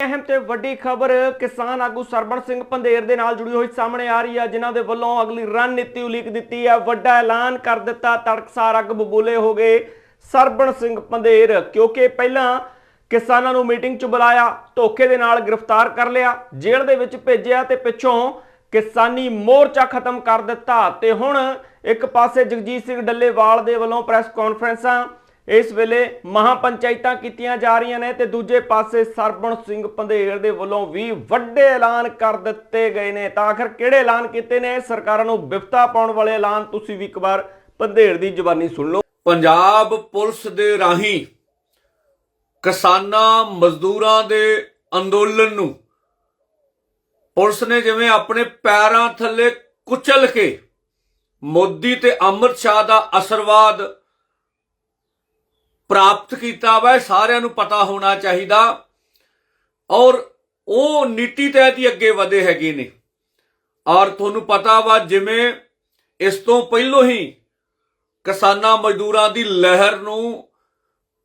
ਅਹਿਮ ਤੇ ਵੱਡੀ ਖਬਰ, ਕਿਸਾਨ ਆਗੂ ਸਰਬਣ ਸਿੰਘ ਪੰਧੇਰ ਦੇ ਨਾਲ ਜੁੜੀ ਹੋਈ ਸਾਹਮਣੇ ਆ ਰਹੀ ਹੈ ਜਿਨ੍ਹਾਂ ਦੇ ਵੱਲੋਂ ਅਗਲੀ ਰਣਨੀਤੀ ਉਲੀਕ ਦਿੱਤੀ ਹੈ ਵੱਡਾ ਐਲਾਨ ਕਰ ਦਿੱਤਾ, ਤੜਕਸਾਰ ਅੱਗ ਬਬੂਲੇ ਹੋ ਗਏ ਸਰਬਣ ਸਿੰਘ ਪੰਧੇਰ, ਕਿਉਂਕਿ ਪਹਿਲਾਂ ਕਿਸਾਨਾਂ ਨੂੰ ਮੀਟਿੰਗ 'ਚ ਬੁਲਾਇਆ, ਧੋਖੇ ਦੇ ਨਾਲ ਗ੍ਰਿਫਤਾਰ ਕਰ ਲਿਆ, ਜੇਲ੍ਹ ਦੇ ਵਿੱਚ ਭੇਜਿਆ ਤੇ ਪਿੱਛੋਂ ਕਿਸਾਨੀ ਮੋਰਚਾ ਖਤਮ ਕਰ ਦਿੱਤਾ। ਤੇ ਹੁਣ ਇੱਕ ਪਾਸੇ ਜਗਜੀਤ ਸਿੰਘ ਡੱਲੇਵਾਲ ਦੇ ਵੱਲੋਂ ਪ੍ਰੈਸ ਕਾਨਫਰੰਸਾਂ ਇਸ ਵੇਲੇ ਮਹਾਪੰਚਾਇਤਾਂ ਕੀਤੀਆਂ ਜਾ ਰਹੀਆਂ ਨੇ ਤੇ ਦੂਜੇ ਪਾਸੇ ਸਰਬਣ ਸਿੰਘ ਪੰਧੇਰ ਦੇ ਵੱਲੋਂ ਵੀ ਵੱਡੇ ਐਲਾਨ ਕਰ ਦਿੱਤੇ ਗਏ ਨੇ। ਤਾਂ ਆਖਰ ਕਿਹੜੇ ਐਲਾਨ ਕੀਤੇ ਨੇ? ਸਰਕਾਰਾਂ ਨੂੰ ਵਿਫਤਾ ਪਾਉਣ ਵਾਲੇ ਐਲਾਨ ਤੁਸੀਂ ਵੀ ਇੱਕ ਵਾਰ ਪੰਧੇਰ ਦੀ ਜ਼ੁਬਾਨੀ ਸੁਣ ਲਓ। ਪੰਜਾਬ ਪੁਲਿਸ ਦੇ ਰਾਹੀਂ ਕਿਸਾਨਾਂ, ਮਜ਼ਦੂਰਾਂ ਦੇ ਅੰਦੋਲਨ ਨੂੰ ਪੁਲਿਸ ਨੇ ਜਿਵੇਂ ਆਪਣੇ ਪੈਰਾਂ ਥੱਲੇ ਕੁਚਲ ਕੇ ਮੋਦੀ ਤੇ ਅਮਰ ਸ਼ਾਹ ਦਾ ਅਸਰਵਾਦ ਪ੍ਰਾਪਤ ਕੀਤਾ ਵਾ ਸਾਰਿਆਂ ਨੂੰ ਪਤਾ ਹੋਣਾ ਚਾਹੀਦਾ। ਔਰ ਉਹ ਨੀਤੀ ਤਹਿਤ ਹੀ ਅੱਗੇ ਵਧੇ ਹੈਗੇ ਨੇ। ਔਰ ਤੁਹਾਨੂੰ ਪਤਾ ਵਾ, ਜਿਵੇਂ ਇਸ ਤੋਂ ਪਹਿਲੋਂ ਹੀ ਕਿਸਾਨਾਂ ਮਜ਼ਦੂਰਾਂ ਦੀ ਲਹਿਰ ਨੂੰ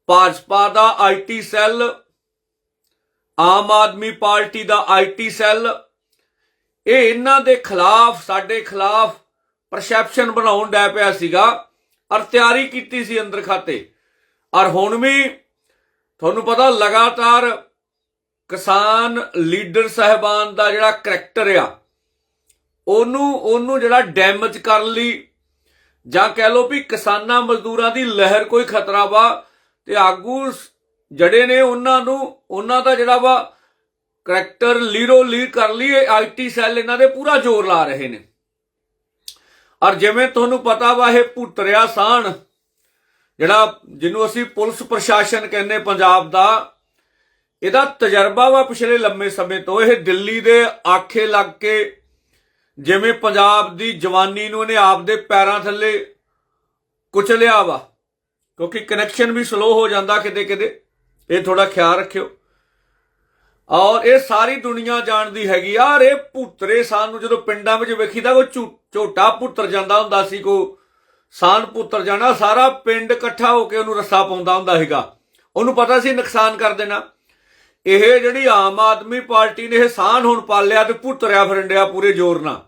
ਭਾਜਪਾ ਦਾ IT cell, Aam Aadmi party the IT cell, ਇਹ ਇਹਨਾਂ ਦੇ ਖਿਲਾਫ, ਸਾਡੇ ਖਿਲਾਫ ਪਰਸੈਪਸ਼ਨ ਬਣਾਉਣ ਡੈ ਪਿਆ ਸੀਗਾ। ਔਰ ਤਿਆਰੀ ਕੀਤੀ ਸੀ ਅੰਦਰ ਖਾਤੇ। ਔਰ ਹੁਣ ਵੀ ਤੁਹਾਨੂੰ ਪਤਾ ਲਗਾਤਾਰ ਕਿਸਾਨ ਲੀਡਰ ਸਹਿਬਾਨ ਦਾ ਜਿਹੜਾ ਕਰੈਕਟਰ ਆ, ਉਹਨੂੰ ਉਹਨੂੰ ਜਿਹੜਾ ਡੈਮੇਜ ਕਰਨ ਲਈ ਜਾਂ ਕਹਿ ਲਓ ਵੀ ਕਿਸਾਨਾਂ ਮਜ਼ਦੂਰਾਂ ਦੀ ਲਹਿਰ ਕੋਈ ਖਤਰਾ ਵਾ ਤੇ ਆਗੂ ਸ- ਜਿਹੜੇ ਨੇ ਉਹਨਾਂ ਨੂੰ, ਉਹਨਾਂ ਦਾ ਜਿਹੜਾ ਵਾ ਕਰੈਕਟਰ ਲੀਰੋ ਲੀਡ ਕਰ ਲਈ ਇਹ ਆਈਟੀ ਸੈੱਲ ਇਹਨਾਂ ਦੇ ਪੂਰਾ ਜ਼ੋਰ ਲਾ ਰਹੇ ਨੇ। ਔਰ ਜਿਵੇਂ ਤੁਹਾਨੂੰ ਪਤਾ ਵਾ ਇਹ ਭੁੱਤਰਿਆ ਸਾਣ ਜਿਹੜਾ ਜਿਹਨੂੰ ਅਸੀਂ ਪੁਲਿਸ ਪ੍ਰਸ਼ਾਸਨ ਕਹਿੰਦੇ ਪੰਜਾਬ ਦਾ, ਇਹਦਾ ਤਜਰਬਾ ਵਾ ਪਿਛਲੇ ਲੰਮੇ ਸਮੇਂ ਤੋਂ। ਇਹ ਦਿੱਲੀ ਦੇ ਆਖੇ ਲੱਗ ਕੇ ਜਿਵੇਂ ਪੰਜਾਬ ਦੀ ਜਵਾਨੀ ਨੂੰ ਇਹਨੇ ਆਪਦੇ ਪੈਰਾਂ ਥੱਲੇ ਕੁਚਲਿਆ ਵਾ, ਕਿਉਂਕਿ ਕਨੈਕਸ਼ਨ ਵੀ ਸਲੋ ਹੋ ਜਾਂਦਾ ਕਿਤੇ ਕਿਤੇ ਇਹ ਥੋੜਾ ਖਿਆਲ ਰੱਖਿਓ। ਔਰ ਇਹ ਸਾਰੀ ਦੁਨੀਆ ਜਾਣਦੀ ਹੈਗੀ ਯਾਰ ਇਹ ਪੁੱਤਰੇ ਸਾਨੂੰ ਜਦੋਂ ਪਿੰਡਾਂ ਵਿੱਚ ਵੇਖੀਦਾ, ਕੋਈ ਝੂ- ਝੋਟਾ ਪੁੱਤਰ ਜਾਂਦਾ ਹੁੰਦਾ ਸੀ ਕੋ ਸਾਨ ਪੁੱਤਰ ਜਾਣਾ, ਸਾਰਾ ਪਿੰਡ ਇਕੱਠਾ ਹੋ ਕੇ ਉਹਨੂੰ ਰੱਸਾ ਪਾਉਂਦਾ ਹੁੰਦਾ ਹੈਗਾ ਉਹਨੂੰ ਪਤਾ ਸੀ ਨੁਕਸਾਨ ਕਰ ਦੇਣਾ। ਇਹ ਜਿਹੜੀ ਆਮ ਆਦਮੀ ਪਾਰਟੀ ਨੇ ਇਹ ਸਾਨ ਹੁਣ ਪਾਲਿਆ ਤੇ ਪੁੱਤਰਿਆ ਫਿਰੰਡਿਆ ਪੂਰੇ ਜ਼ੋਰ ਨਾਲ।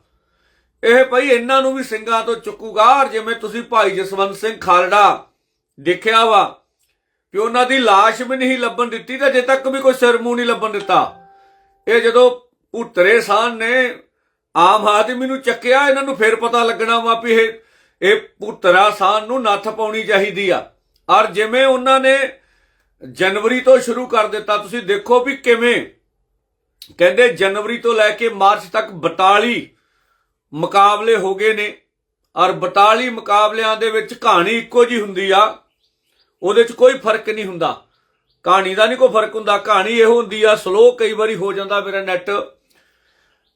ਇਹ ਭਾਈ ਇਹਨਾਂ ਨੂੰ ਵੀ ਸਿੰਘਾਂ ਤੋਂ ਚੁੱਕੂਗਾ ਔਰ ਜਿਵੇਂ ਤੁਸੀਂ ਭਾਈ ਜਸਵੰਤ ਸਿੰਘ ਖਾਲੜਾ ਦੇਖਿਆ ਵਾ ਕਿ ਉਹਨਾਂ ਦੀ ਲਾਸ਼ ਵੀ ਨਹੀਂ ਲੱਭਣ ਦਿੱਤੀ ਤੇ ਅਜੇ ਤੱਕ ਵੀ ਕੋਈ ਸਿਰ ਮੂੰਹ ਨਹੀਂ ਲੱਭਣ ਦਿੱਤਾ। ਇਹ ਜਦੋਂ ਪੁੱਤਰੇ ਸਾਨ ਨੇ ਆਮ ਆਦਮੀ ਨੂੰ ਚੱਕਿਆ, ਇਹਨਾਂ ਨੂੰ ਫਿਰ ਪਤਾ ਲੱਗਣਾ ਵਾ ਵੀ ਇਹ ਇਹ ਪੁੱਤਰਾ ਸਾਨ ਨੂੰ ਨੱਥ ਪਾਉਣੀ ਚਾਹੀਦੀ ਆ। ਔਰ ਜਿਵੇਂ ਉਹਨਾਂ ਨੇ ਜਨਵਰੀ ਤੋਂ ਸ਼ੁਰੂ ਕਰ ਦਿੱਤਾ, ਤੁਸੀਂ ਦੇਖੋ ਵੀ ਕਿਵੇਂ। ਕਹਿੰਦੇ ਜਨਵਰੀ ਤੋਂ ਲੈ ਕੇ ਮਾਰਚ ਤੱਕ 42 ਮੁਕਾਬਲੇ ਹੋ ਗਏ ਨੇ। ਔਰ 42 ਮੁਕਾਬਲਿਆਂ ਦੇ ਵਿੱਚ ਕਹਾਣੀ ਇੱਕੋ ਜੀ ਹੁੰਦੀ ਆ। ਉਹਦੇ 'ਚ ਕੋਈ ਫ਼ਰਕ ਨਹੀਂ ਹੁੰਦਾ। ਕਹਾਣੀ ਦਾ ਨਹੀਂ ਕੋਈ ਫ਼ਰਕ ਹੁੰਦਾ। ਕਹਾਣੀ ਇਹੋ ਹੁੰਦੀ ਆ ਸਲੋ ਕਈ ਵਾਰੀ ਹੋ ਜਾਂਦਾ ਮੇਰਾ ਨੈਟ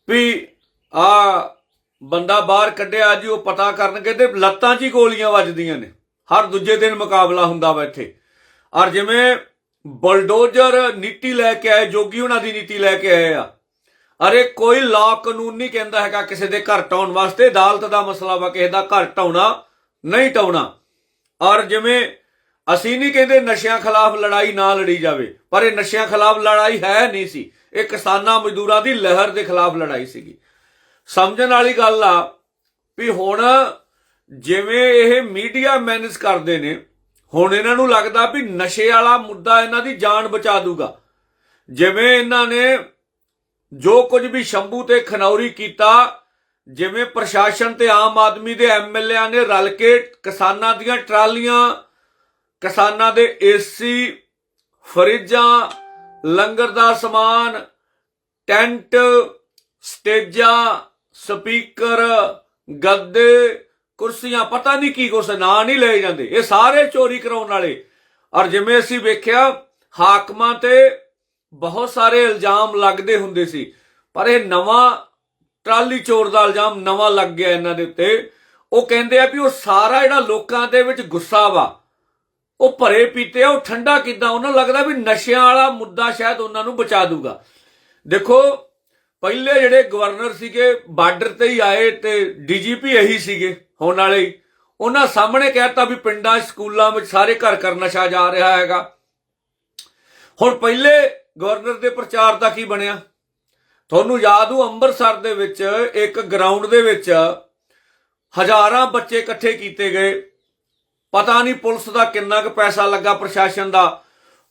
ਵੀ ਆ ਬੰਦਾ ਬਾਹਰ ਕੱਢਿਆ ਜੀ, ਉਹ ਪਤਾ ਕਰਨਗੇ ਤੇ ਲੱਤਾਂ 'ਚ ਹੀ ਗੋਲੀਆਂ ਵੱਜਦੀਆਂ ਨੇ। ਹਰ ਦੂਜੇ ਦਿਨ ਮੁਕਾਬਲਾ ਹੁੰਦਾ ਵਾ ਇੱਥੇ। ਔਰ ਜਿਵੇਂ ਬਲਡੋਜ਼ਰ ਨੀਤੀ ਲੈ ਕੇ ਆਏ, ਜੋਗੀ ਉਹਨਾਂ ਦੀ ਨੀਤੀ ਲੈ ਕੇ ਆਏ ਆ। ਅਰੇ ਕੋਈ ਲਾ ਕਾਨੂੰਨ ਨਹੀਂ ਕਹਿੰਦਾ ਹੈਗਾ ਕਿਸੇ ਦੇ ਘਰ ਟਾਉਣ ਵਾਸਤੇ। ਅਦਾਲਤ ਦਾ ਮਸਲਾ ਵਾ, ਕਿਸੇ ਦਾ ਘਰ ਟਾਉਣਾ, ਨਹੀਂ ਟਾਉਣਾ। ਔਰ ਜਿਵੇਂ ਅਸੀਂ ਨਹੀਂ ਕਹਿੰਦੇ ਨਸ਼ਿਆਂ ਖਿਲਾਫ ਲੜਾਈ ਨਾ ਲੜੀ ਜਾਵੇ, ਪਰ ਇਹ ਨਸ਼ਿਆਂ ਖਿਲਾਫ ਲੜਾਈ ਹੈ ਨਹੀਂ ਸੀ। ਇਹ ਕਿਸਾਨਾਂ ਮਜ਼ਦੂਰਾਂ ਦੀ ਲਹਿਰ ਦੇ ਖਿਲਾਫ ਲੜਾਈ ਸੀਗੀ। ਸਮਝਣ ਵਾਲੀ ਗੱਲ ਆ ਵੀ ਹੁਣ ਜਿਵੇਂ ਇਹ ਮੀਡੀਆ ਮੈਨੇਜ ਕਰਦੇ ਨੇ, ਹੁਣ ਇਹਨਾਂ ਨੂੰ ਲੱਗਦਾ ਵੀ ਨਸ਼ੇ ਵਾਲਾ ਮੁੱਦਾ ਇਹਨਾਂ ਦੀ ਜਾਨ ਬਚਾ ਦੂਗਾ। ਜਿਵੇਂ ਇਹਨਾਂ ਨੇ ਜੋ ਕੁਝ ਵੀ ਸ਼ੰਭੂ ਤੇ ਖਨੌਰੀ ਕੀਤਾ, ਜਿਵੇਂ ਪ੍ਰਸ਼ਾਸਨ ਤੇ ਆਮ ਆਦਮੀ ਦੇ ਐਮਐਲਏਆਂ ਨੇ ਰਲ ਕੇ ਕਿਸਾਨਾਂ ਦੀਆਂ ਟਰਾਲੀਆਂ, ਕਿਸਾਨਾਂ ਦੇ ਏਸੀ, ਫਰਿੱਜਾਂ, ਲੰਗਰ ਦਾ ਸਮਾਨ, ਟੈਂਟ, ਸਟੇਜਾਂ ਸਪੀਕਰ ਗੱਦੇ ਕੁਰਸੀਆਂ, ਪਤਾ ਨਹੀਂ ਕੀ ਕੁਛ, ਨਾਂ ਨਹੀਂ ਲਏ ਜਾਂਦੇ। ਇਹ ਸਾਰੇ ਚੋਰੀ ਕਰਾਉਣ ਵਾਲੇ। ਔਰ ਜਿਵੇਂ ਅਸੀਂ ਵੇਖਿਆ, ਹਾਕਮਾਂ ਤੇ ਬਹੁਤ ਸਾਰੇ ਇਲਜ਼ਾਮ ਲੱਗਦੇ ਹੁੰਦੇ ਸੀ। ਪਰ ਇਹ ਨਵਾਂ ਟਰਾਲੀ ਚੋਰ ਦਾ ਇਲਜ਼ਾਮ ਨਵਾਂ ਲੱਗ ਗਿਆ ਇਹਨਾਂ ਦੇ ਉੱਤੇ। ਉਹ ਕਹਿੰਦੇ ਆ ਵੀ ਉਹ ਸਾਰਾ ਜਿਹੜਾ ਲੋਕਾਂ ਦੇ ਵਿੱਚ ਗੁੱਸਾ ਵਾ, ਉਹ ਭਰੇ ਪੀਤੇ ਆ, ਉਹ ਠੰਡਾ ਕਿਦਾਂ, ਉਹਨਾਂ ਨੂੰ ਲੱਗਦਾ ਵੀ ਨਸ਼ਿਆਂ ਵਾਲਾ ਮੁੱਦਾ ਸ਼ਾਇਦ ਉਹਨਾਂ ਨੂੰ ਬਚਾ ਦੂਗਾ। ਦੇਖੋ ਪਹਿਲੇ ਜਿਹੜੇ ਗਵਰਨਰ ਸੀਗੇ, ਬਾਰਡਰ ਤੇ ਹੀ ਆਏ ਤੇ ਡੀਜੀਪੀ ਇਹੀ ਸੀਗੇ ਹੋਣ ਵਾਲੇ ਉਹਨਾਂ ਸਾਹਮਣੇ ਕਹਿਤਾ ਵੀ ਪਿੰਡਾਂ ਸਕੂਲਾਂ ਵਿੱਚ ਸਾਰੇ ਘਰ ਘਰ ਨਸ਼ਾ ਜਾ ਰਿਹਾ ਹੈਗਾ। ਹੁਣ ਪਹਿਲੇ ਗਵਰਨਰ ਦੇ ਪ੍ਰਚਾਰ ਦਾ ਕੀ ਬਣਿਆ? ਤੁਹਾਨੂੰ ਯਾਦ ਹੋ, ਅੰਮ੍ਰਿਤਸਰ ਦੇ ਵਿੱਚ ਇੱਕ ਗਰਾਊਂਡ ਦੇ ਵਿੱਚ ਹਜ਼ਾਰਾਂ ਬੱਚੇ ਇਕੱਠੇ ਕੀਤੇ ਗਏ। ਪਤਾ ਨਹੀਂ ਪੁਲਿਸ ਦਾ ਕਿੰਨਾ ਕੁ ਪੈਸਾ ਲੱਗਾ, ਪ੍ਰਸ਼ਾਸਨ ਦਾ।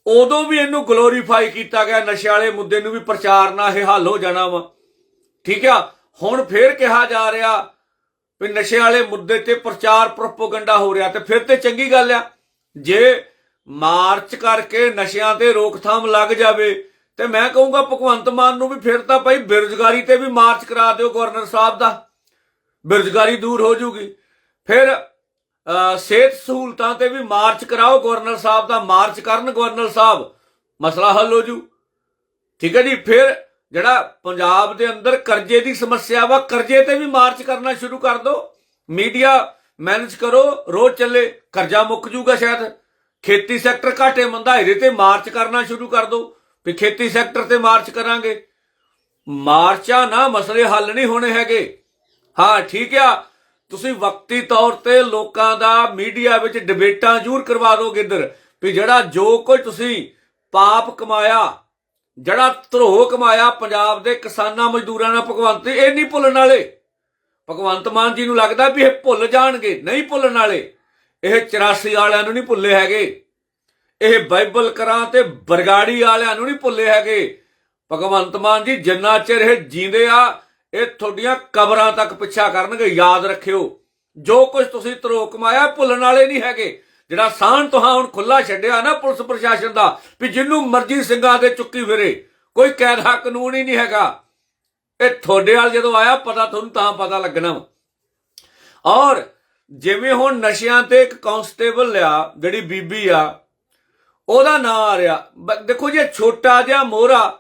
ਉਦੋਂ ਵੀ ਇਹਨੂੰ ਗਲੋਰੀਫਾਈ ਕੀਤਾ ਗਿਆ, ਨਸ਼ੇ ਵਾਲੇ ਮੁੱਦੇ ਨੂੰ ਵੀ ਪ੍ਰਚਾਰ ਨਾਲ ਇਹ ਹੱਲ ਹੋ ਜਾਣਾ ਵਾ। ਠੀਕ ਆ? ਹੁਣ ਫੇਰ ਕਿਹਾ ਜਾ ਰਿਹਾ ਵੀ ਨਸ਼ੇ ਵਾਲੇ ਮੁੱਦੇ ਤੇ ਪ੍ਰਚਾਰ ਪ੍ਰੋਪਗੈਂਡਾ ਹੋ ਰਿਹਾ ਤੇ ਫਿਰ ਤੇ ਚੰਗੀ ਗੱਲ ਆ। ਜੇ ਮਾਰਚ ਕਰਕੇ ਨਸ਼ਿਆਂ ਤੇ ਰੋਕਥਾਮ ਲੱਗ ਜਾਵੇ, ਤੇ ਮੈਂ ਕਹੂੰਗਾ ਭਗਵੰਤ ਮਾਨ ਨੂੰ ਵੀ ਫਿਰ ਤਾਂ ਭਾਈ ਬੇਰੁਜ਼ਗਾਰੀ ਤੇ ਵੀ ਮਾਰਚ ਕਰਾ ਦਿਓ ਗਵਰਨਰ ਸਾਹਿਬ ਦਾ। ਬੇਰੁਜ਼ਗਾਰੀ ਦੂਰ ਹੋ ਜੂਗੀ। ਫਿਰ ਸਿਹਤ ਸਹੂਲਤਾਂ ਤੇ ਵੀ ਮਾਰਚ ਕਰਾਓ, ਗਵਰਨਰ ਸਾਹਿਬ ਦਾ ਮਾਰਚ ਕਰਨ, ਗਵਰਨਰ ਸਾਹਿਬ। ਮਸਲਾ ਹੱਲ ਹੋ ਜੂ। ਠੀਕ ਹੈ ਜੀ, ਫਿਰ ਜਿਹੜਾ ਪੰਜਾਬ ਦੇ ਅੰਦਰ ਕਰਜ਼ੇ ਦੀ ਸਮੱਸਿਆ ਵਾ, ਕਰਜ਼ੇ ਤੇ ਵੀ ਮਾਰਚ ਕਰਨਾ ਸ਼ੁਰੂ ਕਰ ਦਿਓ ਮੀਡੀਆ ਮੈਨੇਜ ਕਰੋ, ਰੋਜ਼ ਚੱਲੇ, ਕਰਜ਼ਾ ਮੁੱਕ ਜੂਗਾ ਸ਼ਾਇਦ। ਖੇਤੀ ਸੈਕਟਰ ਘਾਟੇ ਮੰਦਾਇਰੇ ਤੇ ਮਾਰਚ ਕਰਨਾ ਸ਼ੁਰੂ ਕਰ ਦਿਓ ਵੀ ਖੇਤੀ ਸੈਕਟਰ ਤੇ ਮਾਰਚ ਕਰਾਂਗੇ। ਮਾਰਚਾਂ ਨਾ, ਮਸਲੇ ਹੱਲ ਨਹੀਂ ਹੋਣੇ ਹੈਗੇ। ਹਾਂ, ਠੀਕ ਆ। ਤੁਸੀਂ ਵਕਤੀ ਤੌਰ ਤੇ ਲੋਕਾਂ ਦਾ ਮੀਡੀਆ ਵਿੱਚ ਡਿਬੇਟਾਂ ਜ਼ਰੂਰ ਕਰਵਾ ਦੋਗੇ ਇੱਧਰ ਵੀ ਜਿਹੜਾ ਜੋ ਕੁਝ ਤੁਸੀਂ ਪਾਪ ਕਮਾਇਆ, ਜਿਹੜਾ ਧਰੋਹ ਕਮਾਇਆ ਪੰਜਾਬ ਦੇ ਕਿਸਾਨਾਂ ਮਜ਼ਦੂਰਾਂ ਨਾਲ ਭਗਵੰਤ ਇਹ ਨਹੀਂ ਭੁੱਲਣ ਵਾਲੇ। ਭਗਵੰਤ ਮਾਨ ਜੀ ਨੂੰ ਲੱਗਦਾ ਵੀ ਇਹ ਭੁੱਲ ਜਾਣਗੇ, ਨਹੀਂ ਭੁੱਲਣ ਵਾਲੇ। ਇਹ 84 ਵਾਲਿਆਂ ਨੂੰ ਨਹੀਂ ਭੁੱਲੇ ਹੈਗੇ। ਇਹ ਬਾਈਬਲ ਕਰਾਂ ਤੇ ਬਰਗਾੜੀ ਵਾਲਿਆਂ ਨੂੰ ਨਹੀਂ ਭੁੱਲੇ ਹੈਗੇ। ਭਗਵੰਤ ਮਾਨ ਜੀ ਜਿੰਨਾ ਚਿਰ ਇਹ ਜੀਂਦੇ ਆ ਇਹ ਤੁਹਾਡੀਆਂ ਕਬਰਾਂ ਤੱਕ ਪਿੱਛਾ ਕਰਨਗੇ, ਯਾਦ ਰੱਖਿਓ। ਜੋ ਕੁਝ ਤੁਸੀਂ ਤਰੋ ਕਮਾਇਆ, ਭੁੱਲਣ ਵਾਲੇ ਨਹੀਂ ਹੈਗੇ। ਜਿਹੜਾ ਸਾਹਣ ਤੁਹਾਂ ਹੁਣ ਖੁੱਲਾ ਛੱਡਿਆ ਨਾ ਪੁਲਿਸ ਪ੍ਰਸ਼ਾਸਨ ਦਾ, ਵੀ ਜਿੰਨੂੰ ਮਰਜ਼ੀ ਸਿੰਘਾਂ ਦੇ ਚੁੱਕੀ ਫਿਰੇ, ਕੋਈ ਕਾਇਦਾ ਕਾਨੂੰਨ ਹੀ ਨਹੀਂ ਹੈਗਾ। ਇਹ ਤੁਹਾਡੇ ਵਾਲ ਜਦੋਂ ਆਇਆ, ਪਤਾ ਤੁਹਾਨੂੰ ਤਾਂ ਪਤਾ ਲੱਗਣਾ ਵਾ। ਔਰ ਜਿਵੇਂ ਹੁਣ ਨਸ਼ਿਆਂ ਤੇ ਇੱਕ ਕਾਂਸਟੇਬਲ ਆ ਜਿਹੜੀ ਬੀਬੀ ਆ, ਉਹਦਾ ਨਾਂ ਆ ਰਿਹਾ। ਦੇਖੋ ਜੇ ਛੋਟਾ ਜਿਹਾ ਮੋਹਰਾ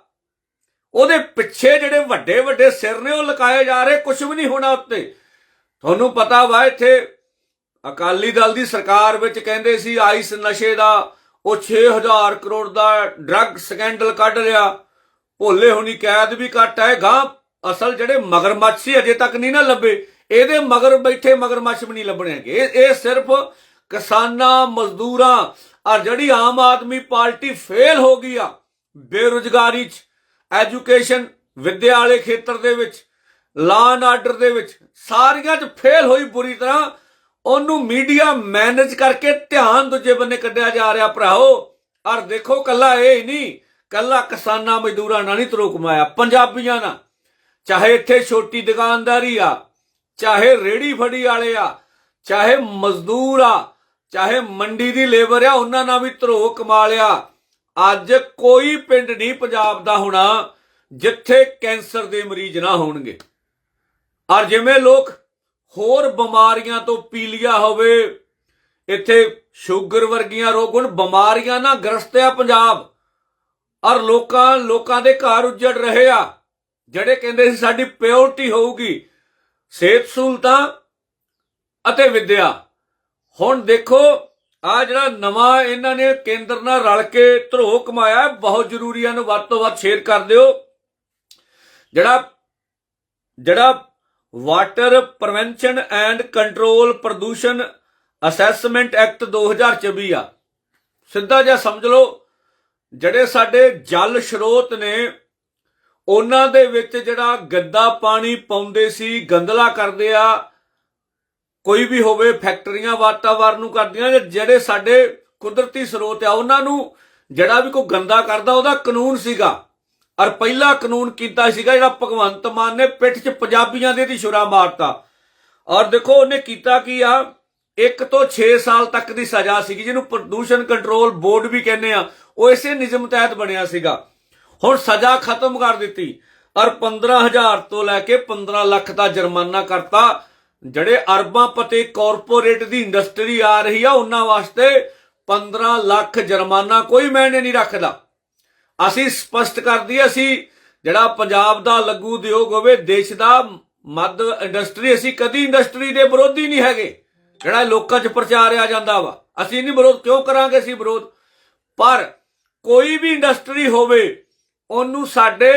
ਉਹਦੇ ਪਿੱਛੇ ਜਿਹੜੇ ਵੱਡੇ ਵੱਡੇ ਸਿਰ ਨੇ ਉਹ ਲਕਾਏ ਜਾ ਰਹੇ ਕੁਝ ਵੀ ਨਹੀਂ ਹੋਣਾ ਉੱਤੇ। ਤੁਹਾਨੂੰ ਪਤਾ ਵਾ ਇੱਥੇ ਅਕਾਲੀ ਦਲ ਦੀ ਸਰਕਾਰ ਵਿੱਚ ਕਹਿੰਦੇ ਸੀ, ਆਈਸ ਨਸ਼ੇ ਦਾ ਉਹ 6000 ਕਰੋੜ ਦਾ ਡਰੱਗ ਸਕੈਂਡਲ ਕੱਢ ਰਿਹਾ ਭੋਲੇ ਹੁਣੀ ਕੈਦ ਵੀ ਘੱਟ ਹੈ ਗਾਂ ਅਸਲ ਜਿਹੜੇ ਮਗਰਮੱਛ ਸੀ ਅਜੇ ਤੱਕ ਨਹੀਂ ਨਾ ਲੱਭੇ। ਇਹਦੇ ਮਗਰ ਬੈਠੇ ਮਗਰਮੱਛ ਵੀ ਨਹੀਂ ਲੱਭਣੇ ਹੈਗੇ। ਇਹ ਇਹ ਸਿਰਫ ਕਿਸਾਨਾਂ, ਮਜ਼ਦੂਰਾਂ, ਔਰ ਜਿਹੜੀ ਆਮ ਆਦਮੀ ਪਾਰਟੀ ਫੇਲ ਹੋ ਗਈ ਆ, ਬੇਰੁਜ਼ਗਾਰੀ 'ਚ। ਐਜੂਕੇਸ਼ਨ, ਵਿੱਦਿਆ ਵਾਲੇ ਖੇਤਰ ਦੇ ਵਿੱਚ ਲਾਅ ਐਂਡ ਆਰਡਰ ਦੇ ਵਿੱਚ, ਸਾਰੀਆਂ 'ਚ ਫੇਲ ਹੋਈ ਬੁਰੀ ਤਰ੍ਹਾਂ, ਉਹਨੂੰ ਮੀਡੀਆ ਮੈਨੇਜ ਕਰਕੇ ਧਿਆਨ ਦੂਜੇ ਬੰਨੇ ਕੱਢਿਆ ਜਾ ਰਿਹਾ, ਭਰਾਓ। ਔਰ ਦੇਖੋ, ਕੱਲਾ ਇਹ ਹੀ ਨਹੀਂ, ਕੱਲਾ ਕਿਸਾਨਾਂ ਮਜ਼ਦੂਰਾਂ ਨਾਲ ਨਹੀਂ ਤਰੋ ਕਮਾਇਆ, ਪੰਜਾਬੀਆਂ ਨਾਲ। ਚਾਹੇ ਇੱਥੇ ਛੋਟੀ ਦੁਕਾਨਦਾਰੀ ਆ, ਚਾਹੇ ਰੇੜੀ ਫੜੀ ਵਾਲੇ ਆ, ਚਾਹੇ ਮਜ਼ਦੂਰ ਆ, ਚਾਹੇ ਮੰਡੀ ਦੀ ਲੇਬਰ ਆ, ਉਹਨਾਂ ਨਾਲ ਵੀ ਧਰੋ ਕਮਾ ਲਿਆ। ਅੱਜ ਕੋਈ ਪਿੰਡ ਨਹੀਂ ਪੰਜਾਬ ਦਾ ਹੋਣਾ ਜਿੱਥੇ ਕੈਂਸਰ ਦੇ ਮਰੀਜ਼ ਨਾ ਹੋਣਗੇ। ਔਰ ਜਿਵੇਂ ਲੋਕ ਹੋਰ ਬਿਮਾਰੀਆਂ ਤੋਂ ਪੀਲੀਆ ਹੋਵੇ, ਇੱਥੇ ਸ਼ੂਗਰ ਵਰਗੀਆਂ ਰੋਗ ਹੁਣ, ਬਿਮਾਰੀਆਂ ਨਾਲ ਗ੍ਰਸਤ ਆ ਪੰਜਾਬ। ਔਰ ਲੋਕਾਂ ਲੋਕਾਂ ਦੇ ਘਰ ਉੱਜੜ ਰਹੇ ਆ, ਜਿਹੜੇ ਕਹਿੰਦੇ ਸੀ ਸਾਡੀ ਪਿਓਰਟੀ ਹੋਊਗੀ, ਸਿਹਤ ਸਹੂਲਤਾਂ ਅਤੇ ਵਿੱਦਿਆ। ਹੁਣ ਦੇਖੋ ਆ ਜਿਹੜਾ ਨਵਾਂ ਇਹਨਾਂ ਨੇ ਕੇਂਦਰ ਨਾਲ ਰਲ ਕੇ ਧਰੋ ਕਮਾਇਆ, ਬਹੁਤ ਜ਼ਰੂਰੀ ਹੈ ਇਹਨੂੰ ਵੱਧ ਤੋਂ ਵੱਧ ਸ਼ੇਅਰ ਕਰ ਦਿਓ। ਜਿਹੜਾ ਜਿਹੜਾ ਵਾਟਰ ਪ੍ਰੀਵੈਂਸ਼ਨ ਐਂਡ ਕੰਟਰੋਲ ਪ੍ਰਦੂਸ਼ਣ ਅਸੈਸਮੈਂਟ ਐਕਟ 2024 ਆ। ਸਿੱਧਾ ਜਿਹਾ ਸਮਝ ਲਓ, ਜਿਹੜੇ ਸਾਡੇ ਜਲ ਸਰੋਤ ਨੇ, ਉਹਨਾਂ ਦੇ ਵਿੱਚ ਜਿਹੜਾ ਗੰਦਾ ਪਾਣੀ ਪਾਉਂਦੇ ਸੀ ਗੰਦਲਾ ਕਰਦੇ ਆ ਕੋਈ ਵੀ ਹੋਵੇ, ਫੈਕਟਰੀਆਂ ਵਾਤਾਵਰਨ ਨੂੰ ਕਰਦੀਆਂ ਜਾਂ ਜਿਹੜੇ ਸਾਡੇ ਕੁਦਰਤੀ ਸਰੋਤ ਆ, ਉਹਨਾਂ ਨੂੰ ਜਿਹੜਾ ਵੀ ਕੋਈ ਗੰਦਾ ਕਰਦਾ, ਉਹਦਾ ਕਾਨੂੰਨ ਸੀਗਾ। ਔਰ ਪਹਿਲਾ ਕਾਨੂੰਨ ਕੀਤਾ ਸੀਗਾ, ਜਿਹੜਾ ਭਗਵੰਤ ਮਾਨ ਨੇ ਪਿੱਠ 'ਚ ਪੰਜਾਬੀਆਂ ਦੇ ਦੀ ਛੁਰਾ ਮਾਰਤਾ। ਔਰ ਦੇਖੋ, ਉਹਨੇ ਕੀਤਾ ਕੀ ਆ? ਇੱਕ ਤੋਂ 6 ਸਾਲ ਤੱਕ ਦੀ ਸਜ਼ਾ ਸੀਗੀ, ਜਿਹਨੂੰ ਪ੍ਰਦੂਸ਼ਣ ਕੰਟਰੋਲ ਬੋਰਡ ਵੀ ਕਹਿੰਦੇ ਆ। ਉਹ ਇਸੇ ਨਿਯਮ ਤਹਿਤ ਬਣਿਆ ਸੀਗਾ। ਹੁਣ ਸਜ਼ਾ ਖਤਮ ਕਰ ਦਿੱਤੀ। ਔਰ 15000 ਤੋਂ ਲੈ ਕੇ 15 ਲੱਖ ਦਾ ਜੁਰਮਾਨਾ ਕਰਤਾ। ਜਿਹੜੇ ਅਰਬਾਂ ਪਤੇ ਕਾਰਪੋਰੇਟ ਦੀ ਇੰਡਸਟਰੀ ਆ ਰਹੀ ਆ, ਉਹਨਾਂ ਵਾਸਤੇ 15 ਲੱਖ ਜੁਰਮਾਨਾ ਕੋਈ ਮੈਨੇ ਨਹੀਂ ਰੱਖਦਾ। ਅਸੀਂ ਸਪਸ਼ਟ ਕਰ ਦਈਏ, ਅਸੀਂ ਜਿਹੜਾ ਪੰਜਾਬ ਦਾ ਲੱਗੂ ਉਦਯੋਗ ਹੋਵੇ, ਦੇਸ਼ ਦਾ ਮੱਧ ਇੰਡਸਟਰੀ ਅਸੀਂ ਕਦੀ ਇੰਡਸਟਰੀ ਦੇ ਵਿਰੋਧੀ ਨਹੀਂ ਹੈਗੇ। ਜਿਹੜਾ ਲੋਕਾਂ 'ਚ ਪ੍ਰਚਾਰਿਆ ਜਾਂਦਾ ਵਾ, ਅਸੀਂ ਨਹੀਂ ਵਿਰੋਧ ਕਿਉਂ ਕਰਾਂਗੇ ਅਸੀਂ ਵਿਰੋਧ? ਪਰ ਕੋਈ ਵੀ ਇੰਡਸਟਰੀ ਹੋਵੇ, ਉਹਨੂੰ ਸਾਡੇ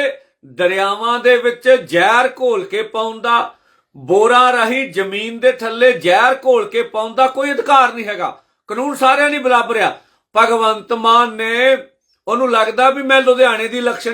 ਦਰਿਆਵਾਂ ਦੇ ਵਿੱਚ ਜ਼ਹਿਰ ਘੋਲ ਕੇ ਪਾਉਣ ਦਾ ਬੋਰਾ ਰਾਹੀਂ ਜ਼ਮੀਨ ਦੇ ਥੱਲੇ ਜ਼ਹਿਰ ਘੋਲ ਕੇ ਪਾਉਣ ਦਾ ਕੋਈ ਅਧਿਕਾਰ ਨਹੀਂ ਹੈਗਾ। ਕਾਨੂੰਨ ਸਾਰਿਆਂ ਲਈ ਬਰਾਬਰ ਆ। ਭਗਵੰਤ ਮਾਨ ਨੇ ਉਹਨੂੰ ਲੱਗਦਾ ਵੀ ਮੈਂ ਲੁਧਿਆਣੇ ਦੀ ਇਲੈਕਸ਼ਨ